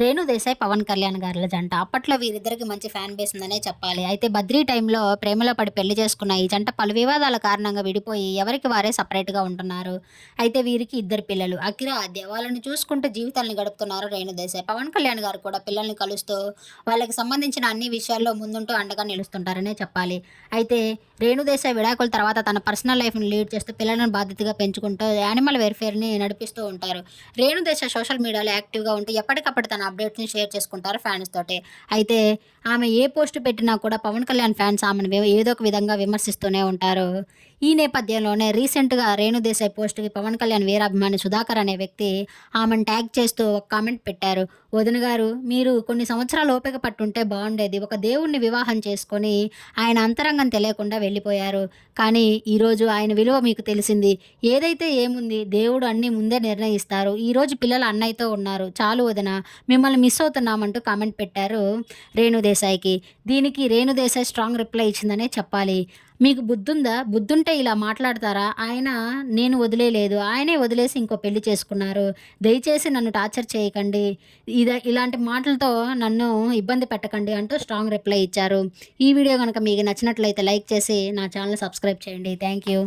రేణు దేశాయ్ పవన్ కళ్యాణ్ గారుల జంట. అప్పట్లో వీరిద్దరికి మంచి ఫ్యాన్ బేస్ ఉందనే చెప్పాలి. అయితే బద్రీ టైంలో ప్రేమలో పడి పెళ్ళి చేసుకున్న ఈ జంట పలు వివాదాల కారణంగా విడిపోయి ఎవరికి వారే సపరేట్గా ఉంటున్నారు. అయితే వీరికి ఇద్దరు పిల్లలు. అఖిర ఆద్య వాళ్ళని చూసుకుంటూ జీవితాలను గడుపుతున్నారు రేణు దేశాయ్. పవన్ కళ్యాణ్ గారు కూడా పిల్లల్ని కలుస్తూ వాళ్ళకి సంబంధించిన అన్ని విషయాల్లో ముందుంటూ అండగా నిలుస్తుంటారనే చెప్పాలి. అయితే రేణు దేశాయ్ విడాకుల తర్వాత తన పర్సనల్ లైఫ్ని లీడ్ చేస్తూ పిల్లలను బాధ్యతగా పెంచుకుంటూ యానిమల్ వెల్ఫేర్ని నడిపిస్తూ ఉంటారు. రేణు దేశాయ్ సోషల్ మీడియాలో యాక్టివ్గా ఉంటూ ఎప్పటికప్పుడు తన అప్డేట్స్ని షేర్ చేసుకుంటారు ఫ్యాన్స్ తోటి. అయితే ఆమె ఏ పోస్ట్ పెట్టినా కూడా పవన్ కళ్యాణ్ ఫ్యాన్స్ ఆమెను ఏదో ఒక విధంగా విమర్శిస్తూనే ఉంటారు. ఈ నేపథ్యంలోనే రీసెంట్గా రేణుదేశాయ్ పోస్ట్కి పవన్ కళ్యాణ్ వీరాభిమాని సుధాకర్ అనే వ్యక్తి ఆమెను ట్యాగ్ చేస్తూ ఒక కామెంట్ పెట్టారు. వదిన గారు మీరు కొన్ని సంవత్సరాలు ఓపిక పట్టుంటే బాగుండేది. ఒక దేవుణ్ణి వివాహం చేసుకొని ఆయన అంతరంగం తెలియకుండా వెళ్ళిపోయారు. కానీ ఈరోజు ఆయన విలువ మీకు తెలిసింది. ఏదైతే ఏముంది దేవుడు అన్నీ ముందే నిర్ణయిస్తారు. ఈరోజు పిల్లలు అన్నయ్యతో ఉన్నారు. చాలు వదిన మిమ్మల్ని మిస్ అవుతున్నామంటూ కామెంట్ పెట్టారు రేణుదేశాయ్కి దీనికి రేణుదేశాయ్ స్ట్రాంగ్ రిప్లై ఇచ్చిందనే చెప్పాలి. మీకు బుద్ధుందా? బుద్ధుంటే ఇలా మాట్లాడతారా? ఆయన నేను వదిలేలేదు. ఆయనే వదిలేసి ఇంకో పెళ్ళి చేసుకున్నారు. దయచేసి నన్ను టార్చర్ చేయకండి. ఇద ఇలాంటి మాటలతో నన్ను ఇబ్బంది పెట్టకండి అంటూ స్ట్రాంగ్ రిప్లై ఇచ్చారు. ఈ వీడియో కనుక మీకు నచ్చినట్లయితే లైక్ చేసి నా ఛానల్ సబ్స్క్రైబ్ చేయండి. Thank you.